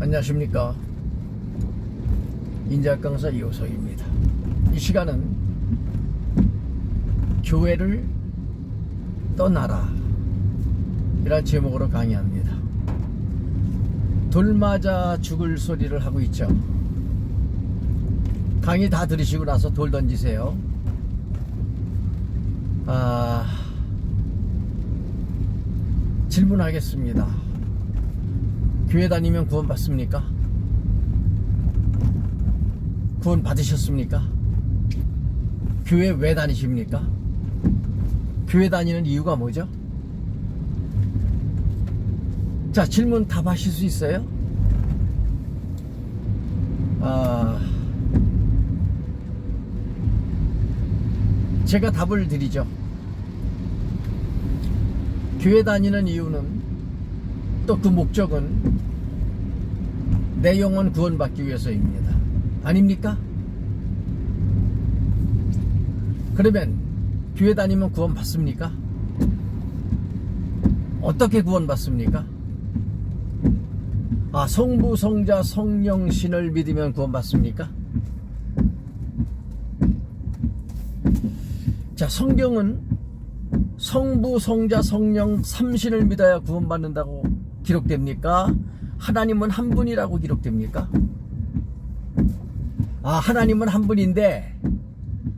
안녕하십니까. 인자학 강사 이호석입니다. 이 시간은 교회를 떠나라. 이란 제목으로 강의합니다. 돌 맞아 죽을 소리를 하고 있죠. 강의 다 들으시고 나서 돌 던지세요. 아 질문하겠습니다 교회 다니면 구원 받습니까? 구원 받으셨습니까? 교회 왜 다니십니까? 교회 다니는 이유가 뭐죠? 자, 질문 답하실 수 있어요? 아, 제가 답을 드리죠. 교회 다니는 이유는 또 그 목적은 내 영혼 구원받기 위해서입니다. 아닙니까? 그러면 교회 다니면 구원받습니까? 어떻게 구원받습니까? 아, 성부, 성자, 성령, 신을 믿으면 구원받습니까? 자, 성경은 성부, 성자, 성령, 삼신을 믿어야 구원받는다고 기록됩니까? 하나님은 한 분이라고 기록됩니까? 아, 하나님은 한 분인데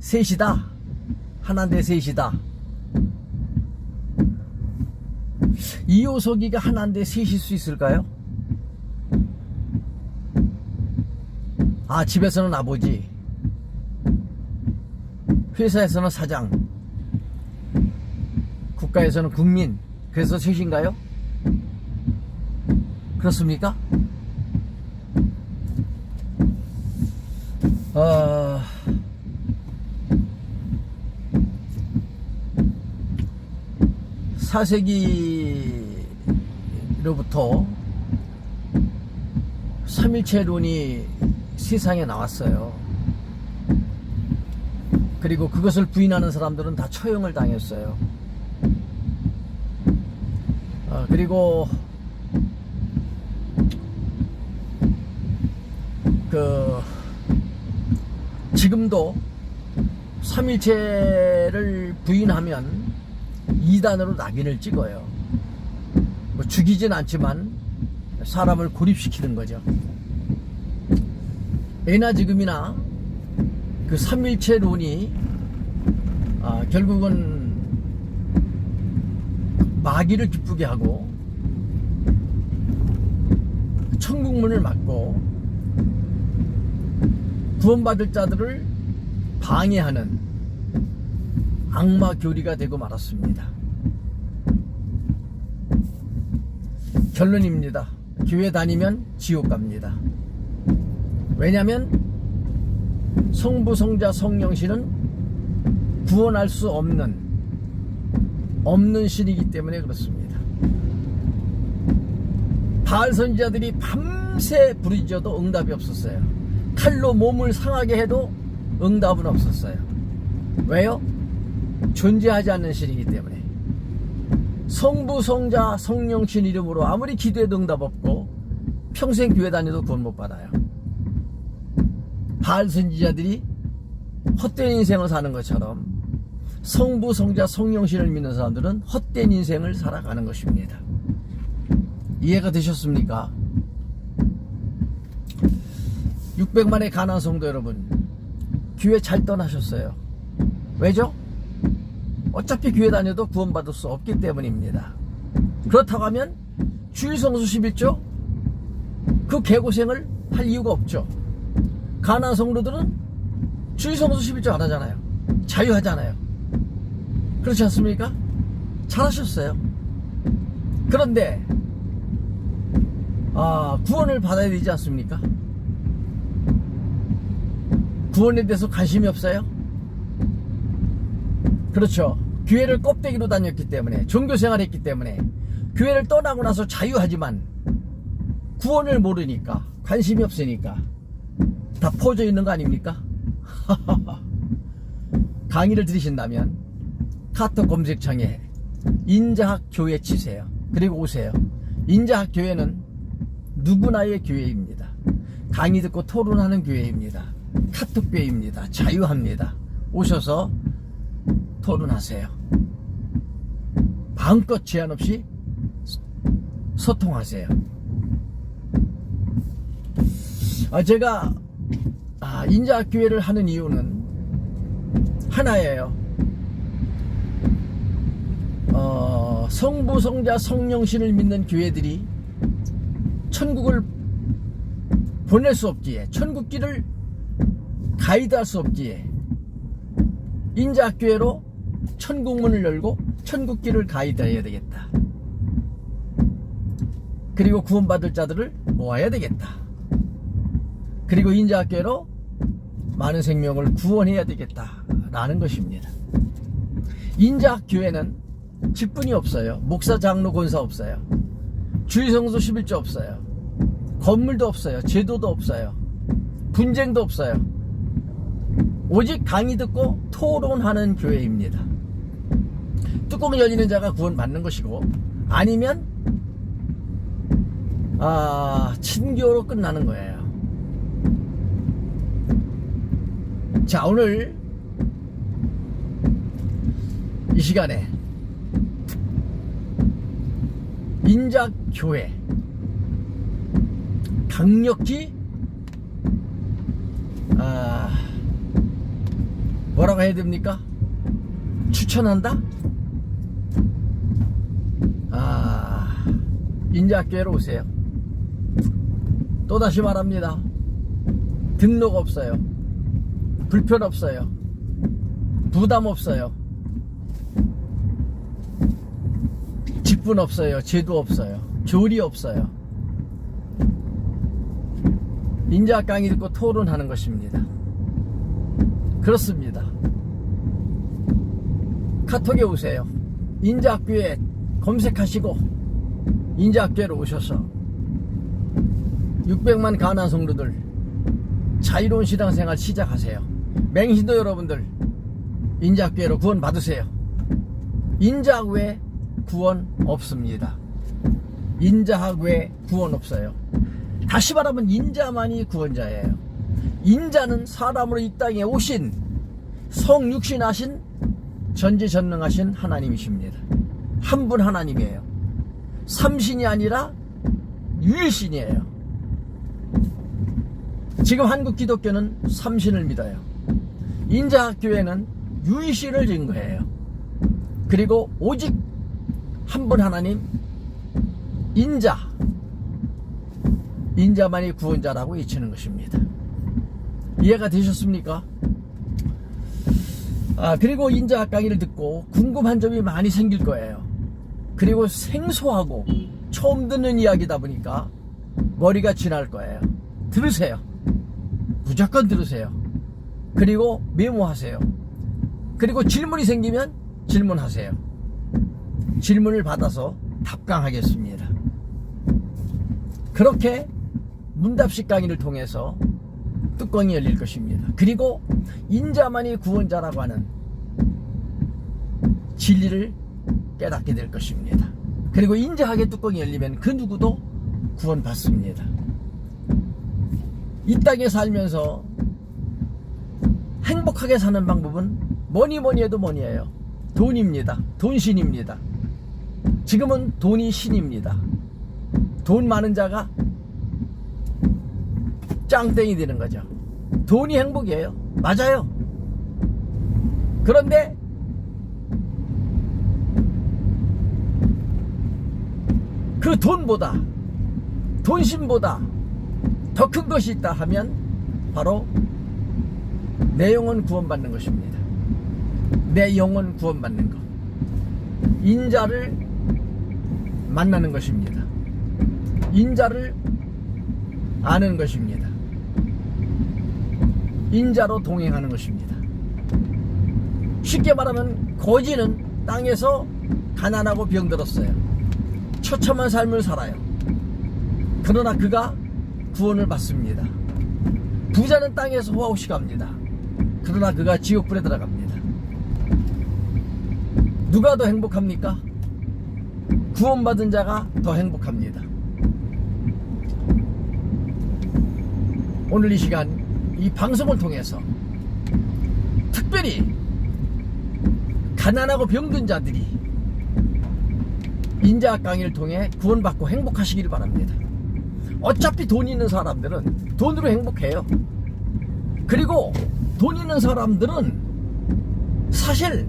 셋이다. 하나인데 셋이다. 이호석이가 하나인데 셋일 수 있을까요? 아, 집에서는 아버지, 회사에서는 사장, 국가에서는 국민, 그래서 셋인가요? 그렇습니까? 어... 사세기로부터 삼일체론이 세상에 나왔어요. 그리고 그것을 부인하는 사람들은 다 처형을 당했어요. 어, 그리고 그 지금도 삼일체를 부인하면 이단으로 낙인을 찍어요. 뭐 죽이진 않지만 사람을 고립시키는 거죠. 예나 지금이나 그 삼일체론이 아, 결국은 마귀를 기쁘게 하고 천국문을 막고 구원받을 자들을 방해하는 악마 교리가 되고 말았습니다. 결론입니다. 교회 다니면 지옥 갑니다. 왜냐하면 성부, 성자, 성령신은 구원할 수 없는 없는 신이기 때문에 그렇습니다. 바알 선지자들이 밤새 부르짖어도 응답이 없었어요. 칼로 몸을 상하게 해도 응답은 없었어요. 왜요? 존재하지 않는 신이기 때문에. 성부, 성자, 성령 신 이름으로 아무리 기도해도 응답 없고 평생 교회 다녀도 구원 못 받아요. 바알 선지자들이 헛된 인생을 사는 것처럼 성부, 성자, 성령신을 믿는 사람들은 헛된 인생을 살아가는 것입니다. 이해가 되셨습니까? 600만의 가난 성도 여러분, 교회 잘 떠나셨어요. 왜죠? 어차피 교회 다녀도 구원받을 수 없기 때문입니다. 그렇다고 하면 주일성수 11조 그 개고생을 할 이유가 없죠. 가난 성도들은 주일성수 11조 안 하잖아요. 자유하잖아요. 그렇지 않습니까? 잘하셨어요. 그런데 아, 구원을 받아야 되지 않습니까? 구원에 대해서 관심이 없어요? 그렇죠. 교회를 껍데기로 다녔기 때문에, 종교 생활했기 때문에, 교회를 떠나고 나서 자유하지만, 구원을 모르니까, 관심이 없으니까, 다 퍼져 있는 거 아닙니까? 강의를 들으신다면, 카톡 검색창에 인자학 교회 치세요. 그리고 오세요. 인자학 교회는 누구나의 교회입니다. 강의 듣고 토론하는 교회입니다. 카톡 교회입니다. 자유합니다. 오셔서 토론하세요. 마음껏 제한 없이 소통하세요. 아, 제가 아, 인자교회를 하는 이유는 하나예요. 어, 성부, 성자, 성령신을 믿는 교회들이 천국을 보낼 수 없기에, 천국길을 가이드 할 수 없기에, 인자교회로 천국문을 열고 천국길을 가이드해야 되겠다. 그리고 구원받을 자들을 모아야 되겠다. 그리고 인자학교로 많은 생명을 구원해야 되겠다라는 것입니다. 인자학교회는 직분이 없어요. 목사, 장로, 권사 없어요. 주의성수 11조 없어요. 건물도 없어요. 제도도 없어요. 분쟁도 없어요. 오직 강의 듣고 토론하는 교회입니다. 뚜껑 열리는 자가 구원 받는 것이고 아니면 아 친교로 끝나는 거예요. 자 오늘 이 시간에 인자교회 강력히 아 뭐라고 해야 됩니까? 추천한다? 아 인자교회로 오세요. 또다시 말합니다. 등록 없어요. 불편 없어요. 부담 없어요. 직분 없어요. 제도 없어요. 조리 없어요. 인자 강의 듣고 토론하는 것입니다. 그렇습니다. 카톡에 오세요. 인자학교에 검색하시고 인자학교로 오셔서 600만 가난 성도들 자유로운 신앙생활 시작하세요. 맹신도 여러분들 인자학교로 구원 받으세요. 인자학 외 구원 없습니다. 인자학 외 구원 없어요. 다시 말하면 인자만이 구원자예요. 인자는 사람으로 이 땅에 오신 성육신하신 전지전능하신 하나님이십니다. 한 분 하나님이에요. 삼신이 아니라 유일신이에요. 지금 한국 기독교는 삼신을 믿어요. 인자학교회는 유일신을 증거해요. 그리고 오직 한 분 하나님 인자 인자만이 구원자라고 외치는 것입니다. 이해가 되셨습니까? 아, 그리고 인자 강의를 듣고 궁금한 점이 많이 생길 거예요. 그리고 생소하고 처음 듣는 이야기다 보니까 머리가 지날 거예요. 들으세요. 무조건 들으세요. 그리고 메모하세요. 그리고 질문이 생기면 질문하세요. 질문을 받아서 답강하겠습니다. 그렇게 문답식 강의를 통해서 뚜껑이 열릴 것입니다. 그리고 인자만이 구원자라고 하는 진리를 깨닫게 될 것입니다. 그리고 인자하게 뚜껑이 열리면 그 누구도 구원받습니다. 이 땅에 살면서 행복하게 사는 방법은 뭐니 뭐니 해도 뭐니에요. 돈입니다. 돈신입니다. 지금은 돈이 신입니다. 돈 많은 자가 짱땡이 되는 거죠. 돈이 행복이에요. 맞아요. 그런데 그 돈보다 돈신보다 더 큰 것이 있다 하면 바로 내 영혼 구원받는 것입니다. 내 영혼 구원받는 것. 인자를 만나는 것입니다. 인자를 아는 것입니다. 인자로 동행하는 것입니다. 쉽게 말하면 거지는 땅에서 가난하고 병들었어요. 처참한 삶을 살아요. 그러나 그가 구원을 받습니다. 부자는 땅에서 호화없이 갑니다. 그러나 그가 지옥불에 들어갑니다. 누가 더 행복합니까? 구원받은 자가 더 행복합니다. 오늘 이 시간 이 방송을 통해서 특별히 가난하고 병든 자들이 인자학 강의를 통해 구원받고 행복하시기를 바랍니다. 어차피 돈 있는 사람들은 돈으로 행복해요. 그리고 돈 있는 사람들은 사실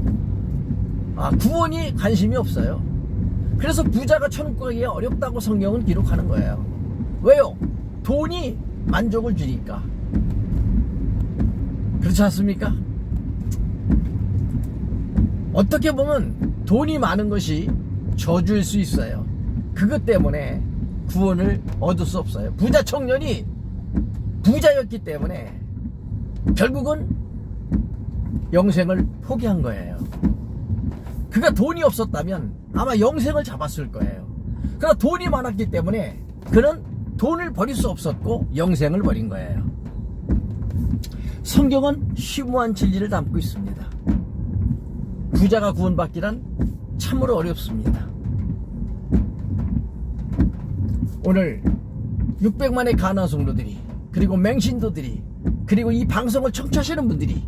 아, 구원이 관심이 없어요. 그래서 부자가 천국 가기 어렵다고 성경은 기록하는 거예요. 왜요? 돈이 만족을 주니까. 그렇지 않습니까? 어떻게 보면 돈이 많은 것이 저주일 수 있어요. 그것 때문에 구원을 얻을 수 없어요. 부자 청년이 부자였기 때문에 결국은 영생을 포기한 거예요. 그가 돈이 없었다면 아마 영생을 잡았을 거예요. 그러나 돈이 많았기 때문에 그는 돈을 버릴 수 없었고 영생을 버린 거예요. 성경은 심오한 진리를 담고 있습니다. 부자가 구원받기란 참으로 어렵습니다. 오늘 600만의 가나 성도들이 그리고 맹신도들이 그리고 이 방송을 청취하시는 분들이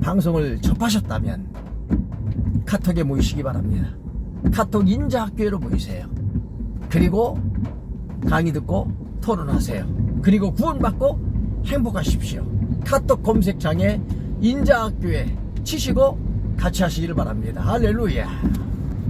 방송을 접하셨다면 카톡에 모이시기 바랍니다. 카톡 인자학교로 모이세요. 그리고 강의 듣고 토론하세요. 그리고 구원받고 행복하십시오. 카톡 검색창에 인자학교에 치시고 같이 하시기를 바랍니다. 할렐루야.